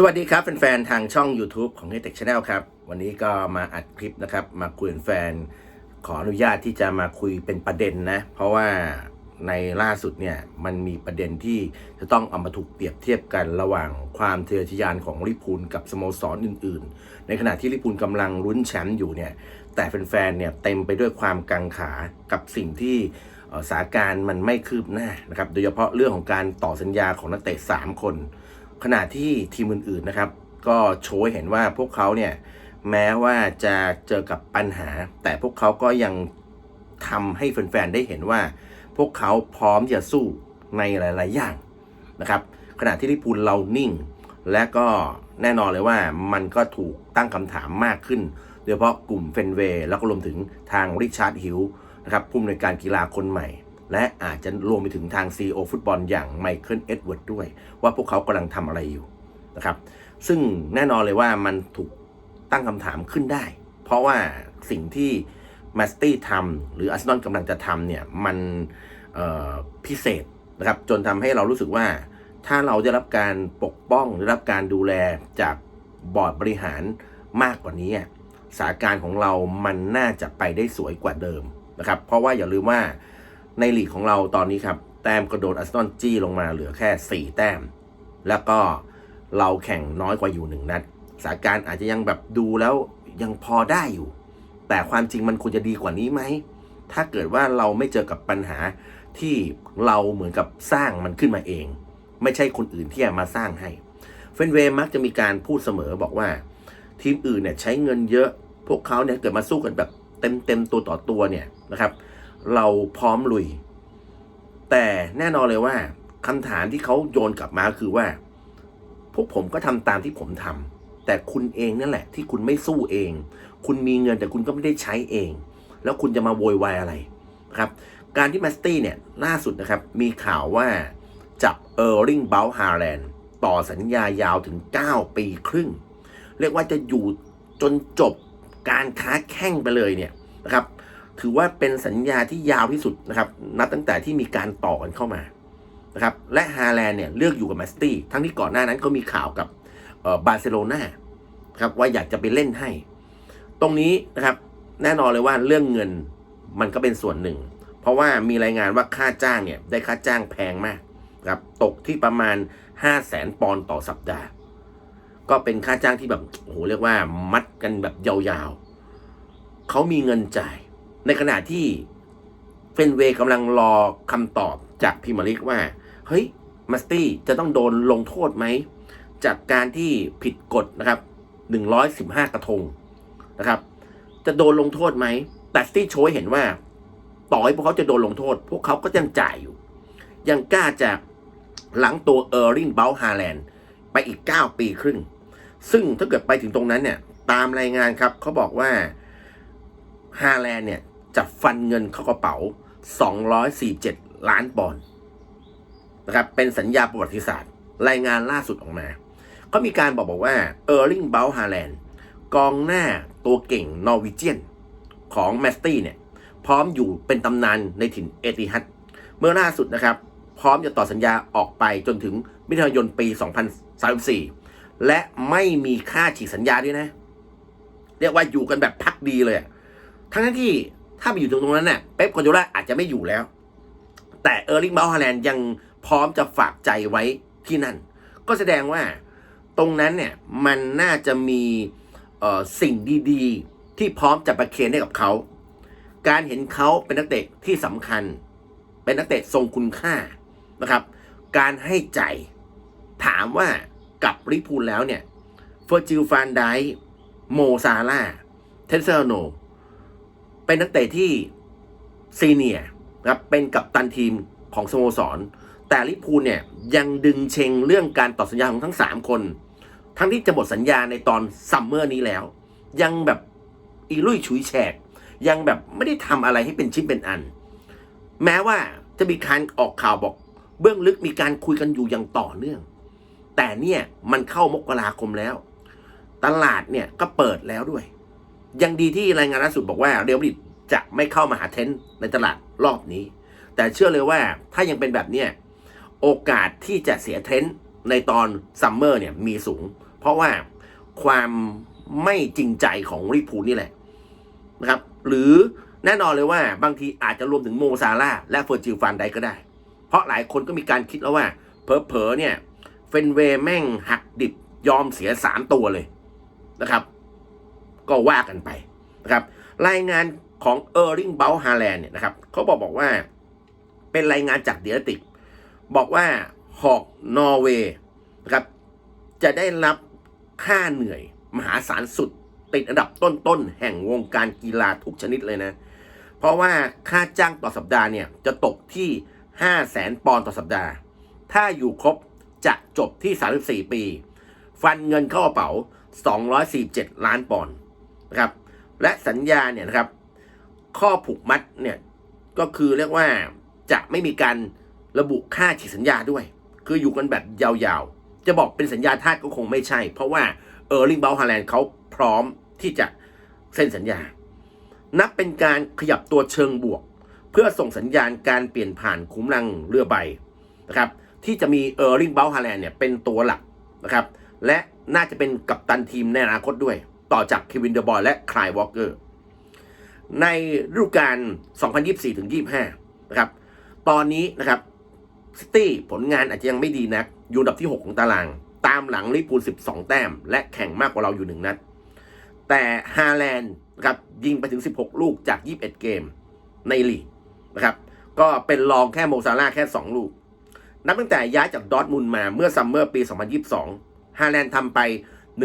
สวัสดีครับแฟนๆทางช่อง YouTube ของ h e t e c h Channel ครับ วันนี้ก็มาอัดคลิปนะครับ มาคุยกับแฟน ขออนุญาตที่จะมาคุยเป็นประเด็นนะ เพราะว่าในล่าสุดเนี่ย มันมีประเด็นที่จะต้องเอามาถูกเปรียบเทียบกันระหว่างความทะเยอทะยานของลิพูลกับสโมสรออื่น ๆ ในขณะที่ลิพูลกำลังลุ้นแชมป์อยู่เนี่ย แต่แฟนๆเนี่ยเต็มไปด้วยความกังขากับสิ่งที่สถานการณ์มันไม่คืบหน้านะครับ โดยเฉพาะเรื่องของการต่อสัญญาของนักเตะ3คน ขณะที่ทีมอื่นๆนะครับ ก็โชว์เห็นว่าพวกเขาเนี่ยแม้ว่าจะเจอกับปัญหา แต่พวกเขาก็ยังทำให้แฟนๆได้เห็นว่า พวกเขาพร้อมจะสู้ในหลายๆอย่างนะครับ ขณะที่ลิเวอร์พูลเรานิ่ง และก็แน่นอนเลยว่ามันก็ถูกตั้งคำถามมากขึ้น โดยเฉพาะกลุ่มเฟนเวย์แล้วก็รวมถึงทางริชาร์ดฮิลนะครับผู้อำนวยการกีฬาคนใหม่ และอาจจะรวมไปถึงทาง CEO ฟุตบอลอย่างไมเคิลเอ็ดเวิร์ดด้วย ว่าพวกเขากำลังทำอะไรอยู่นะครับ ซึ่งแน่นอนเลยว่ามันถูกตั้งคำถามขึ้นได้ เพราะว่าสิ่งที่แมสตี้ทำหรืออาร์เซนอลกำลังจะทำเนี่ย มันพิเศษนะครับ จนทำให้เรารู้สึกว่า ถ้าเราได้รับการปกป้องได้รับการดูแลจากบอร์ดบริหารมากกว่านี้สถานการณ์ของเรามันน่าจะไปได้สวยกว่าเดิมนะครับ เพราะว่าอย่าลืมว่า ในลีกของเราตอนนี้ครับ แต้มกระโดดอาร์เซนจี้ลงมาเหลือแค่ 4 แต้ม แล้วก็เราแข่งน้อยกว่าอยู่หนึ่งนัดสถานการณ์อาจจะยังแบบดูแล้วยังพอได้อยู่ แต่ความจริงมันควรจะดีกว่านี้ไหม ถ้าเกิดว่าเราไม่เจอกับปัญหาที่เราเหมือนกับสร้างมันขึ้นมาเอง ไม่ใช่คนอื่นที่มาสร้างให้ เฟนเวย์มักจะมีการพูดเสมอบอกว่า ทีมอื่นเนี่ยใช้เงินเยอะ พวกเขาเนี่ยเกิดมาสู้กันแบบเต็มเต็มตัวต่อตัวเนี่ยนะครับ เราพร้อมลุย แต่แน่นอนเลยว่าคำถามที่เขาโยนกลับมาคือว่า พวกผมก็ทำตามที่ผมทำแต่คุณเองนั่นแหละ ที่คุณไม่สู้เอง คุณมีเงินแต่คุณก็ไม่ได้ใช้เอง แล้วคุณจะมาโวยวายอะไรครับการที่แมสตี้เนี่ยล่าสุดนะครับ มีข่าวว่าจับเออร์ลิงเบลฮาแลนด์ต่อสัญญายาวถึง 9 ปีครึ่ง เรียกว่าจะอยู่จนจบการค้าแข่งไปเลยเนี่ยนะครับ ถือว่าเป็นสัญญาที่ยาวที่สุดนะครับนับตั้งแต่ที่มีการต่อกันเข้ามานะครับและฮาแลนด์เนี่ยเลือกอยู่กับแมสตี้ทั้งที่ก่อนหน้านั้นก็มีข่าวกับเออบาร์เซโลนาครับว่าอยากจะไปเล่นให้ ตรงนี้นะครับแน่นอนเลยว่าเรื่องเงินมันก็เป็นส่วนหนึ่ง เพราะว่ามีรายงานว่าค่าจ้างเนี่ยได้ค่าจ้างแพงมากครับตกที่ประมาณ 5 0 0แสนปอนด์ต่อสัปดาห์ ก็เป็นค่าจ้างที่แบบโอ้โหเรียกว่ามัดกันแบบยาวๆเขามีเงินจ่าย ในขณะที่เฟนเวย์กำลังรอคำตอบจากพิมาริกว่า เฮ้ยมัสตี้จะต้องโดนลงโทษไหม จากการที่ผิดกฎนะครับ115กระทงนะครับ จะโดนลงโทษไหม แต่สตี้โชว์ให้เห็นว่า ต่อให้พวกเขาจะโดนลงโทษ พวกเขาก็ยังจ่ายอยู่ ยังกล้าจากหลังตัวเออร์ลิงเบลฮาแลนด์ไปอีก 9 ปีครึ่ง ซึ่งถ้าเกิดไปถึงตรงนั้นเนี่ย ตามรายงานครับเขาบอกว่าฮาแลนด์เนี่ย จะฟันเงินเข้ากระเป๋า 247 ล้านปอนด์นะครับ เป็นสัญญาประวัติศาสตร์ รายงานล่าสุดออกมา ก็มีการบอกบอกว่าเออร์ลิงเบลฮาแลนด์กองหน้าตัวเก่งนอร์วิเจียนของแมสตี้เนี่ย พร้อมอยู่เป็นตำนานในถิ่นเอติฮัดเมื่อล่าสุดนะครับ พร้อมจะต่อสัญญาออกไปจนถึงมิถุนายนปี 2034 และไม่มีค่าฉีกสัญญาด้วยนะ เรียกว่าอยู่กันแบบพักดีเลย ทั้งที่ ถ้าไปอยู่ตรงนั้นเนี่ยเป๊ปกวาร์ดิโอลาอาจจะไม่อยู่แล้ว แต่เออร์ลิงเบลฮาแลนด์ยังพร้อมจะฝากใจไว้ที่นั่น ก็แสดงว่าตรงนั้นเนี่ยมันน่าจะมีสิ่งดีๆ ที่พร้อมจะประเคนให้กับเขา การเห็นเขาเป็นนักเตะที่สำคัญ เป็นนักเตะทรงคุณค่านะครับ การให้ใจถามว่ากับลิพูลแล้วเนี่ยเฟอร์จิลฟานไดโมซาร่าเทนเซอร์โน เป็นนักเตะที่ซีเนียร์นะครับเป็นกัปตันทีมของสโมสร แต่ลิพูลเนี่ยยังดึงเชงเรื่องการต่อสัญญาของทั้ง 3 คน ทั้งที่จะหมดสัญญาในตอนซัมเมอร์นี้แล้ว ยังแบบอีลุยฉุยแฉก ยังแบบไม่ได้ทำอะไรให้เป็นชิ้นเป็นอัน แม้ว่าจะมีการออกข่าวบอก เบื้องลึกมีการคุยกันอยู่อย่างต่อเนื่อง แต่เนี่ยมันเข้ามกราคมแล้ว ตลาดเนี่ยก็เปิดแล้วด้วย ยังดีที่รายงานล่าสุดบอกว่าเรอัลมาดริดจะไม่เข้ามาหาเทนต์ในตลาดรอบนี้ แต่เชื่อเลยว่าถ้ายังเป็นแบบเนี้ยโอกาสที่จะเสียเทนด์ในตอนซัมเมอร์เนี่ยมีสูง เพราะว่าความไม่จริงใจของลิเวอร์พูลนี่แหละนะครับ หรือแน่นอนเลยว่าบางทีอาจจะรวมถึงโมซาร่าและเฟอร์จิลฟานไดก็ได้ เพราะหลายคนก็มีการคิดแล้วว่าเผลอๆเนี่ยเฟนเวแม่งหักดิบยอมเสียสามตัวเลยนะครับ ก็ว่ากันไปนะครับรายงานของเออร์ลิงเบลฮาแลนด์เนี่ยนะครับเขาบอกบอกว่า เป็นรายงานจากเดียติกบอกว่าหอกนอร์เวย์นะครับจะได้รับค่าเหนื่อยมหาศาลสุดติดอันดับต้นๆ แห่งวงการกีฬาทุกชนิดเลยนะ เพราะว่าค่าจ้างต่อสัปดาห์เนี่ยจะตกที่ 5 0 0แสนปอนด์ต่อสัปดาห์ ถ้าอยู่ครบจะจบที่ 34 ปี ฟันเงินเข้ากระเป๋า 247 ล้านปอนด์ นะครับ และสัญญาเนี่ยนะครับ ข้อผูกมัดเนี่ยก็คือเรียกว่าจะไม่มีการระบุค่าฉีกสัญญาด้วย คืออยู่กันแบบยาวๆ จะบอกเป็นสัญญาทาสก็คงไม่ใช่ เพราะว่าเออร์ลิงเบลฮาแลนด์เขาพร้อมที่จะเซ็นสัญญา นับเป็นการขยับตัวเชิงบวก เพื่อส่งสัญญาณการเปลี่ยนผ่านคุ้มลังเรือใบนะครับที่จะมีเออร์ลิงเบลฮาแลนด์เนี่ยเป็นตัวหลักนะครับและน่าจะเป็นกัปตันทีมในอนาคตด้วย ต่อจากเควินเดอร์บอยและคลายวอลเกอร์ ในฤดูกาล 2024ถึง25 นะครับ ตอนนี้นะครับซิตี้ผลงานอาจจะยังไม่ดีนัก อยู่อันดับที่ 6 ของตาราง ตามหลังลิเวอร์พูล 12 แต้ม และแข่งมากกว่าเราอยู่ 1 นัด แต่ฮาแลนด์นะครับยิงไปถึง 16 ลูกจาก 21 เกมในลีกนะครับ ก็เป็นรองแค่โมซาร่าแค่ 2 ลูก นับตั้งแต่ย้ายจากดอทมุนมาเมื่อซัมเมอร์ปี 2022 ฮาแลนด์ทำไป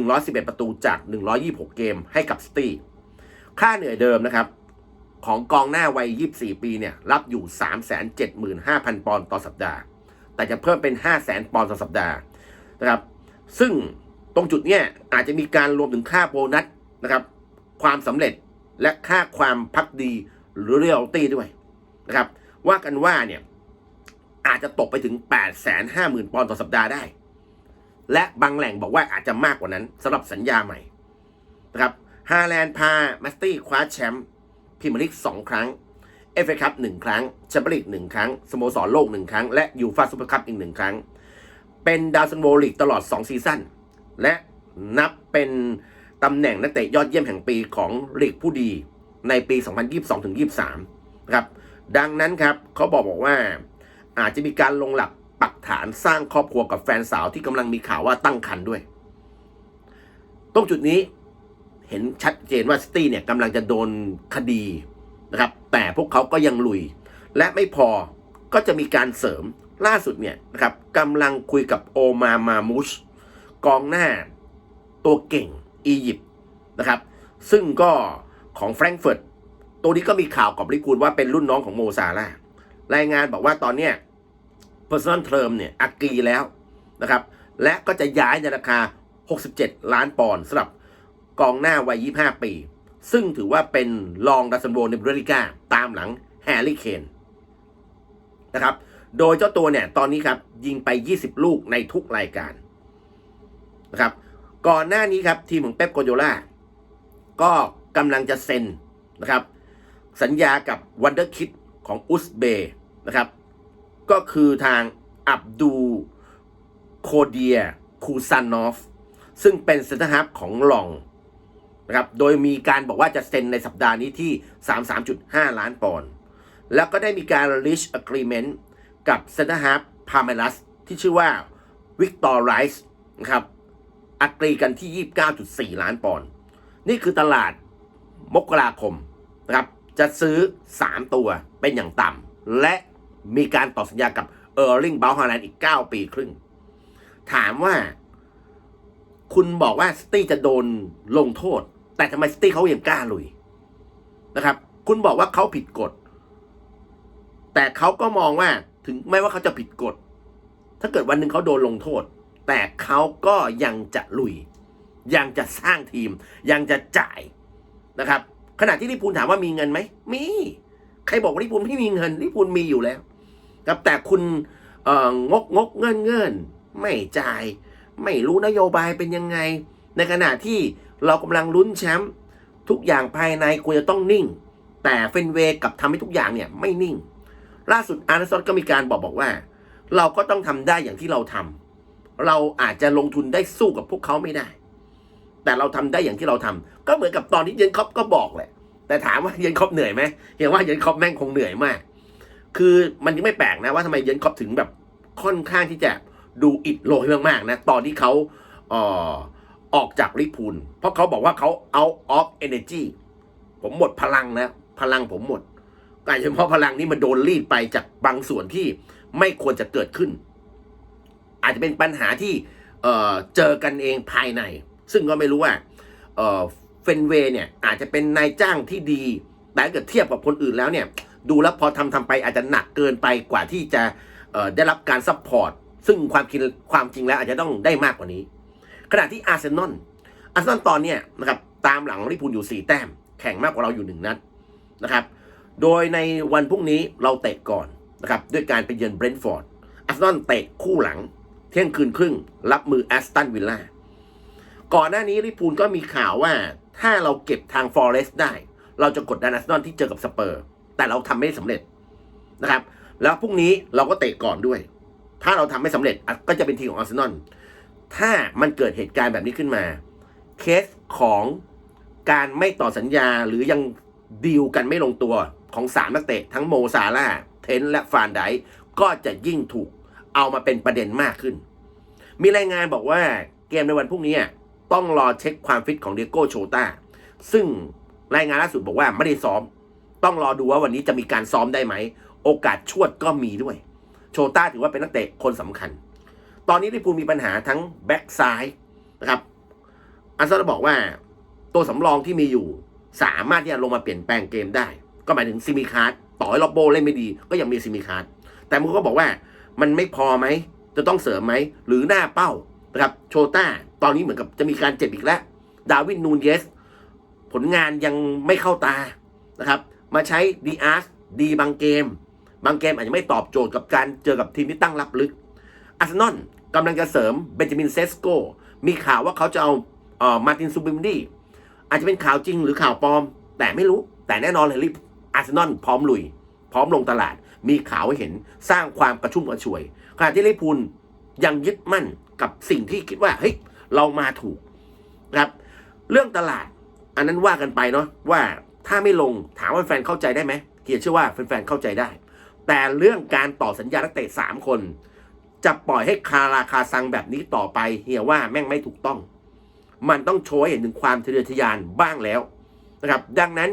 111 ประตูจาก 126 เกมให้กับซิตี้ค่าเหนื่อยเดิมนะครับ ของกองหน้าวัย 24 ปีเนี่ยรับอยู่ 375,000 ปอนด์ต่อสัปดาห์ แต่จะเพิ่มเป็น 500,000 ปอนด์ต่อสัปดาห์นะครับ ซึ่งตรงจุดเนี้ยอาจจะมีการรวมถึงค่าโบนัสนะครับ ความสำเร็จและค่าความพักดีหรือเรียลตี้ด้วยนะครับ ว่ากันว่าเนี่ยอาจจะตกไปถึง 850,000 ปอนด์ต่อสัปดาห์ได้ และบางแหล่งบอกว่าอาจจะมากกว่านั้นสำหรับสัญญาใหม่นะครับฮาแลนด์พาแมสตี้คว้าแชมป์พรีเมียร์ลีกสองครั้งเอฟเอคัพหนึ่งครั้งแชมเปี้ยนลีกหนึ่งครั้งสโมสรโลกหนึ่งครั้ง และยูฟาซูเปอร์คัพอีกหนึ่งครั้ง เป็นดาวซันโวลีกตลอด 2 ซีซั่นและนับเป็นตำแหน่งนักเตะยอดเยี่ยมแห่งปีของลีกผู้ดีในปี 2022-23นะครับดังนั้นครับเขาบอกบอกว่าอาจจะมีการลงหลัก ปักฐานสร้างครอบครัวกับแฟนสาวที่กำลังมีข่าวว่าตั้งครรภ์ด้วย ตรงจุดนี้เห็นชัดเจนว่าซิตี้เนี่ยกำลังจะโดนคดีนะครับ แต่พวกเขาก็ยังลุย และไม่พอก็จะมีการเสริมล่าสุดเนี่ยนะครับกำลังคุยกับโอมามามุชกองหน้าตัวเก่งอียิปต์นะครับ ซึ่งก็ของแฟรงก์เฟิร์ตตัวนี้ก็มีข่าวกับลิกูลว่าเป็นรุ่นน้องของโมซาร่ารายงานบอกว่าตอนเนี้ย personal term เนี่ยอักรีแล้วนะครับ และก็จะย้ายในราคา 67 ล้านปอนด์สำหรับกองหน้าวัย 25 ปี ซึ่งถือว่าเป็นรองดัซันโบในบริกาตามหลังแฮร์รี่เคนนะครับ โดยเจ้าตัวเนี่ยตอนนี้ครับยิงไป 20 ลูกในทุกรายการนะครับก่อนหน้านี้ครับทีมของเป๊ปโกโยล่าก็กำลังจะเซ็นนะครับ สัญญากับวันเดอร์คิดของอุซเบนะครับ ก็คือทางอับดูโคเดียคูซานอฟ ซึ่งเป็นเซนเตอร์ฮับของลองนะครับ โดยมีการบอกว่าจะเซ็นในสัปดาห์นี้ที่ 33.5 ล้านปอนด์ แล้วก็ได้มีการ reach agreement กับเซนเตอร์ฮับพาเมลัสที่ชื่อว่าวิกตอร์ไรส์นะครับอักรีกันที่ 29.4 ล้านปอนด์ นี่คือตลาดมกราคมนะครับ จะซื้อ 3 ตัวเป็นอย่างต่ำและ มีการต่อสัญญากับเออร์ลิงเบลฮาแลนด์อีก 9 ปีครึ่ง ถามว่า คุณบอกว่าสตี้จะโดนลงโทษ แต่ทำไมสตี้เขายังกล้าลุยนะครับ คุณบอกว่าเขาผิดกฎ แต่เขาก็มองว่าถึงไม่ว่าเขาจะผิดกฎ ถ้าเกิดวันหนึ่งเขาโดนลงโทษ แต่เขาก็ยังจะลุย ยังจะสร้างทีม ยังจะจ่ายนะครับ ขณะที่ลิปูลถามว่ามีเงินไหมมี ใครบอกว่าลิปูลไม่มีเงินลิปูลมีอยู่แล้ว ครับแต่คุณงกงกเงินเงินไม่จ่าย ไม่รู้นโยบายเป็นยังไง ในขณะที่เรากำลังลุ้นแชมป์ทุกอย่างภายในควรจะต้องนิ่ง แต่เฟนเวกับทำให้ทุกอย่างเนี่ยไม่นิ่ง ล่าสุดอาร์นซอนก็มีการบอกบอกว่า เราก็ต้องทำได้อย่างที่เราทำเราอาจจะลงทุนได้สู้กับพวกเขาไม่ได้ แต่เราทำได้อย่างที่เราทำก็เหมือนกับตอนที่เยนคอปก็บอกแหละแต่ถามว่าเยนคอปเหนื่อยไหมเห็นว่าเยนคอปแม่งคงเหนื่อยมาก คือมันยังไม่แปลกนะว่าทำไมเยนคอปถึงแบบค่อนข้างที่จะดูอิดโรยมากๆนะตอนที่เขาเออออกจากลิพูลเพราะเขาบอกว่าเขา out of energy ผมหมดพลังนะ พลังผมหมดกลายเป็นเพราะพลังนี้มันโดนรีดไปจากบางส่วนที่ไม่ควรจะเกิดขึ้น อาจจะเป็นปัญหาที่เเจอกันเองภายใน ซึ่งก็ไม่รู้ว่าเฟนเวย์เนี่ยอาจจะเป็นนายจ้างที่ดีแต่ถ้าเกิดเทียบกับคนอื่นแล้วเนี่ย ดูแล้วพอทำทำไปอาจจะหนักเกินไปกว่าที่จะได้รับการซัพพอร์ตซึ่งความคิดความจริงแล้วอาจจะต้องได้มากกว่านี้ ขณะที่อาร์เซนอลอาร์เซนอลตอนเนี้ยนะครับตามหลังลิปูลอยู่ 4 แต้ม แข่งมากกว่าเราอยู่ 1 นัดนะครับโดยในวันพรุ่งนี้เราเตะก่อนนะครับด้วยการไปเยือนเบรนท์ฟอร์ดอาร์เซนอลเตะคู่หลัง เที่ยงคืนครึ่ง รับมือแอสตันวิลล่าก่อนหน้านี้ลิปูลก็มีข่าวว่าถ้าเราเก็บทางฟอเรสต์ได้ เราจะกดดันอาร์เซนอลที่เจอกับสเปอร์ แต่เราทำไม่ได้สำเร็จนะครับ แล้วพรุ่งนี้เราก็เตะก่อนด้วย ถ้าเราทำไม่สำเร็จก็จะเป็นทีมของอาร์เซนอลถ้ามันเกิดเหตุการณ์แบบนี้ขึ้นมา เคสของการไม่ต่อสัญญาหรือยังดีลกันไม่ลงตัวของสามนักเตะทั้งโมซาร่าเทนและฟานไดก็จะยิ่งถูกเอามาเป็นประเด็นมากขึ้น มีรายงานบอกว่าเกมในวันพรุ่งนี้ต้องรอเช็คความฟิตของเดียโก้โชตาซึ่งรายงานล่าสุดบอกว่าไม่ได้ซ้อม ต้องรอดูว่าวันนี้จะมีการซ้อมได้ไหม โอกาสชวดก็มีด้วย โชต้าถือว่าเป็นนักเตะคนสำคัญ ตอนนี้ลิพูมีปัญหาทั้งแบ็กซ้ายนะครับอันซอลบอกว่า ตัวสำรองที่มีอยู่สามารถที่จะลงมาเปลี่ยนแปลงเกมได้ ก็หมายถึงซิมิคาร์ดต่อให้ล็อบโบเล่นไม่ดี ก็ยังมีซิมิคาร์ดแต่มันก็บอกว่ามันไม่พอไหม จะต้องเสริมไหม หรือหน้าเป้านะครับโชต้าตอนนี้เหมือนกับจะมีการเจ็บอีกแล้ว ดาวินนูนเยส ผลงานยังไม่เข้าตานะครับ มาใช้ดีอาร์สดีบางเกม บางเกมอาจจะไม่ตอบโจทย์กับการเจอกับทีมที่ตั้งรับลึกอาร์เซนอลกำลังจะเสริมเบนจามินเซสโกมีข่าวว่าเขาจะเอาเอ่อมาตินซูบิมดีอาจจะเป็นข่าวจริงหรือข่าวปลอม แต่ไม่รู้แต่แน่นอนเลยลิอาร์เซนอลพร้อมลุย พร้อมลงตลาด มีข่าวให้เห็นสร้างความกระชุ่มกระชวย ขณะที่ลิพูลยังยึดมั่นกับสิ่งที่คิดว่าเฮ้ยเรามาถูกนะครับ เรื่องตลาด อันนั้นว่ากันไปเนาะว่า ถ้าไม่ลงถามว่าแฟนเข้าใจได้ไหมเกียรติเชื่อว่าแฟนๆเข้าใจได้ แต่เรื่องการต่อสัญญานักเตะสามคน จะปล่อยให้คาราคาซังแบบนี้ต่อไปเฮียว่าแม่งไม่ถูกต้อง มันต้องโชว์ให้เห็นถึงความทะเยอทะยานบ้างแล้วนะครับดังนั้น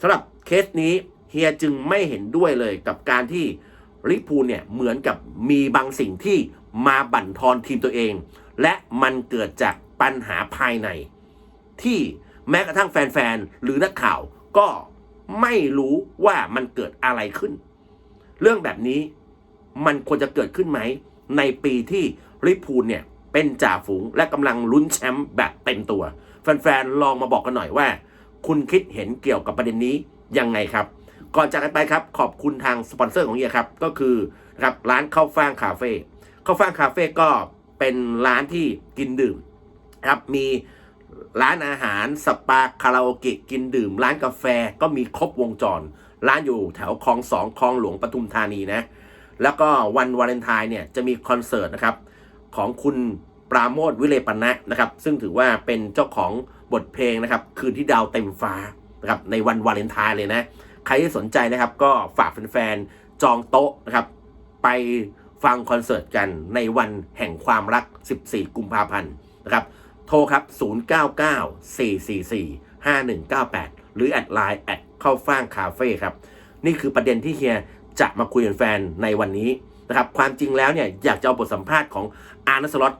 สำหรับเคสนี้เฮียจึงไม่เห็นด้วยเลยกับการที่ลิพูลเนี่ยเหมือนกับมีบางสิ่งที่มาบั่นทอนทีมตัวเอง และมันเกิดจากปัญหาภายใน ที่แม้กระทั่งแฟนๆหรือนักข่าว ก็ไม่รู้ว่ามันเกิดอะไรขึ้น เรื่องแบบนี้มันควรจะเกิดขึ้นไหม ในปีที่ลิพูลเนี่ยเป็นจ่าฝูงและกำลังลุ้นแชมป์แบบเต็มตัว แฟนๆ ลองมาบอกกันหน่อยว่า คุณคิดเห็นเกี่ยวกับประเด็นนี้ยังไงครับ ก่อนจากกันไปครับ ขอบคุณทางสปอนเซอร์ของเฮียครับ ก็คือนะครับร้านข้าวฟ่างคาเฟ่ข้าวฟ่างคาเฟ่ก็เป็นร้านที่กินดื่มครับมี ร้านอาหารสปาคาราโอเกะกินดื่ม ร้านกาแฟก็มีครบวงจร ร้านอยู่แถวคลองสองคลองหลวงปทุมธานีนะ แล้วก็วันวาเลนไทน์เนี่ยจะมีคอนเสิร์ตนะครับ ของคุณปราโมทวิเลปนะนะครับ ซึ่งถือว่าเป็นเจ้าของบทเพลงนะครับ คืนที่ดาวเต็มฟ้านะครับในวันวาเลนไทน์เลยนะ ใครที่สนใจนะครับก็ฝากแฟนๆจองโต๊ะนะครับ ไปฟังคอนเสิร์ตกันในวันแห่งความรัก 14 กุมภาพันธ์นะครับ โทรครับ 099-444-5198 หรือแอดไลน์แอดเข้าฟ่างคาเฟ่ครับ นี่คือประเด็นที่เฮียจะมาคุยกับแฟนในวันนี้นะครับ ความจริงแล้วเนี่ยอยากจะเอาบทสัมภาษณ์ของอาร์นสล็อต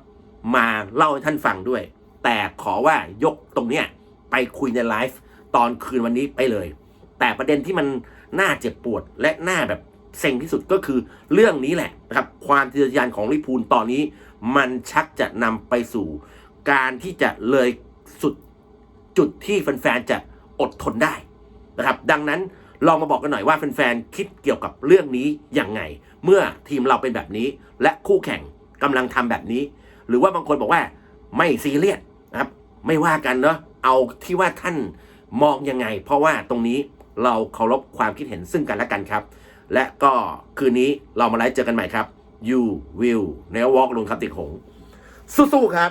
มาเล่าให้ท่านฟังด้วย แต่ขอว่ายกตรงเนี้ยไปคุยในไลฟ์ตอนคืนวันนี้ไปเลย แต่ประเด็นที่มันน่าเจ็บปวดและน่าแบบเซ็งที่สุดก็คือเรื่องนี้แหละนะครับ ความทะยานของลิพูลตอนนี้ มันชักจะนำไปสู่ การที่จะเลยสุดจุดที่แฟนๆจะอดทนได้นะครับ ดังนั้นลองมาบอกกันหน่อยว่าแฟนๆคิดเกี่ยวกับเรื่องนี้อยังไง เมื่อทีมเราเป็นแบบนี้ และคู่แข่งกำลังทำแบบนี้ หรือว่าบางคนบอกว่าไม่ซีเรียสนะครับ ไม่ว่ากันเนาะเอาที่ว่าท่านมองยังไง เพราะว่าตรงนี้เราเคารพความคิดเห็นซึ่งกันและกันครับ และก็คืนนี้เรามาไลฟ์เจอกันใหม่ครับ You will never walk alone ครับติดหงสู้ๆครับ